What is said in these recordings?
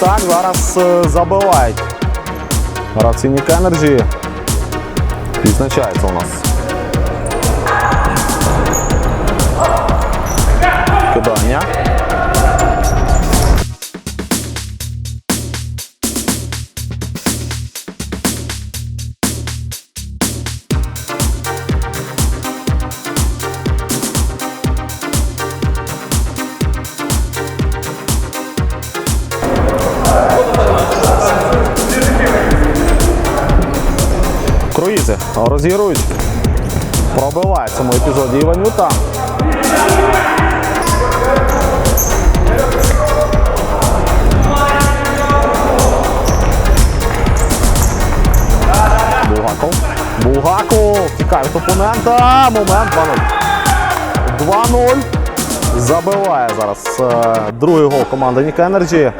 так зараз е, забивають. Гравці Енерджі. Відзначається у нас. Кидання. Круїзи розігрують. Пробиває в цьому епізоді Іванюта. Булгаков. Булгаков. Тікає від опонента. Момент 2-0. 2-0. Забиває зараз е, другий гол команди Ніка Енерджі.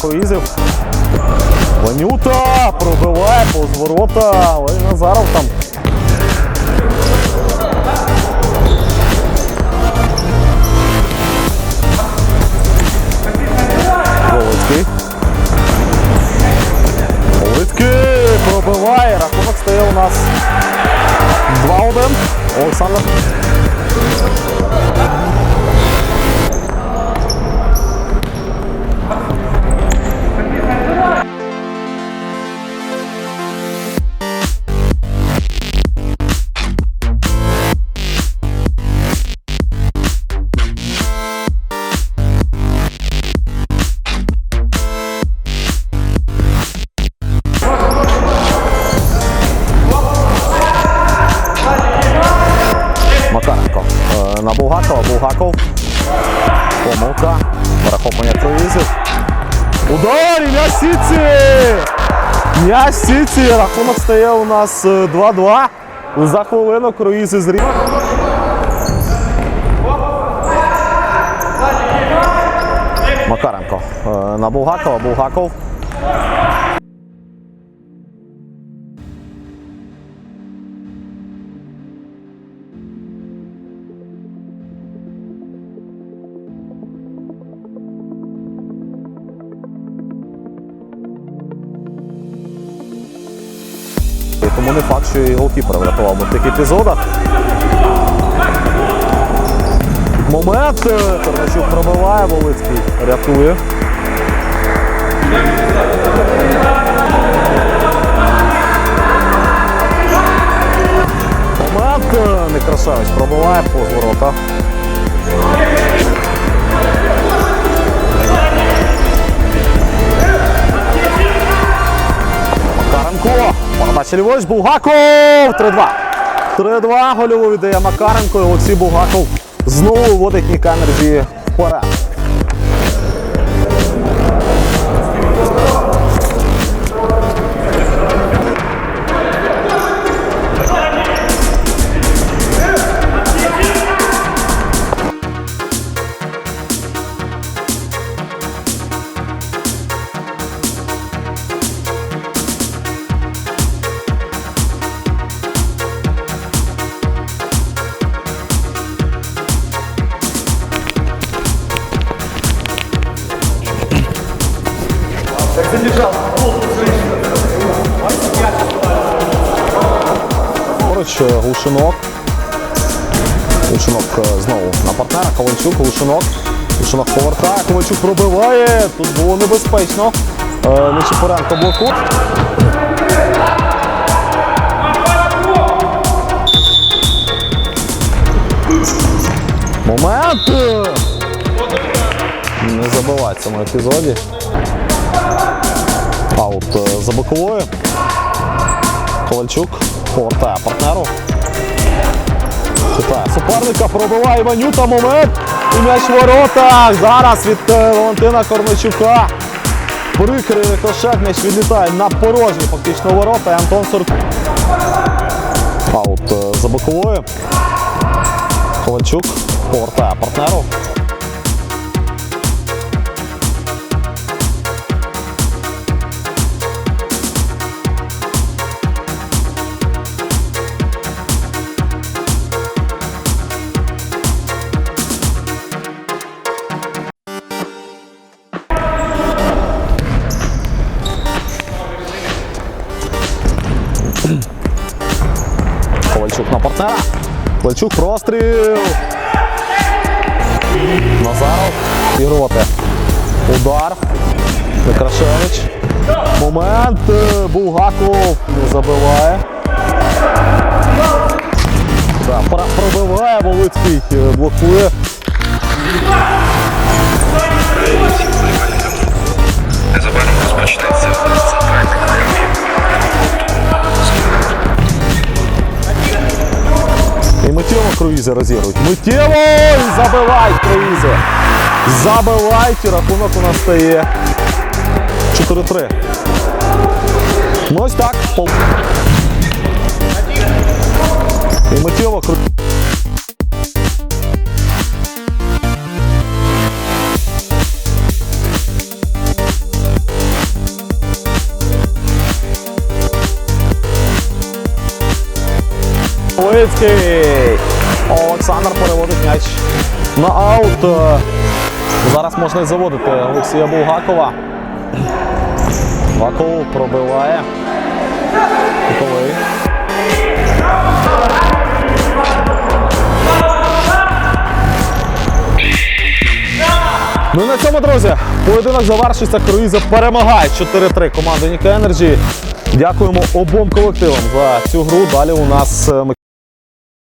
Контратака Ванюта пробиває повз ворота. Ой, Назаров там. Волицький пробиває. Рахунок стає у нас 2-1. Олександр. Булгаков. Помилка. Перехоплення круїзів. Удар! М'яч Сіці! М'яч Сіці! Рахунок стає у нас е, 2-2. За хвилину круїзи зрі. Макаренко е, на Булгакова. Булгаков. Не факт, що і голкіпер врятував би в таких епізодах. Момент. е, пробиває, Волицький рятує. Момент. е, Некрасавець пробиває по ворота. Передача ліворуч. Булгаков. 3-2. 3-2. Гольову віддає Макаренко. І Олексій Булгаков знову вводить Ніка Енерджі вперед. Поруч е, Глушинок. Глушинок е, знову на партнера. Ковальчук, Глушинок. Глушинок повертає, Ковальчук пробиває. Тут було небезпечно. Е, блокує. Момент! Не забиває в цьому епізоді. Аут е, за боковою. Ковальчук повертає партнеру. Читає суперника, пробиває Іванюта момент. І м'яч в воротах. Зараз від е, Валентина Корничука. Прикрий рикошет, м'яч відлітає на порожні фактично ворота. І Антон Сурк. Аут е, за боковою. Ковальчук повертає партнеру. Партнера. Ковальчук простріл. Назаров. Ігроти. Удар. Некрашевич. Момент. Е, Булгаков не забиває. Да, пробиває Волицький, е, блокує. Незабаром розпочнеться центральний круїзи розігрують. Миттєво! І забивають круїзи. Забивають і рахунок у нас стає 4-3. Ну ось так. І миттєво кру... Лицький. Олександр переводить м'яч на аут. Е, Зараз можна і заводити Олексія Булгакова. Ваков пробиває. Кутовий. Ну і на цьому, друзі, поєдинок завершився. Круїзи перемагають 4-3 команду Ніка Енерджі. Дякуємо обом колективам за цю гру. Далі у нас е,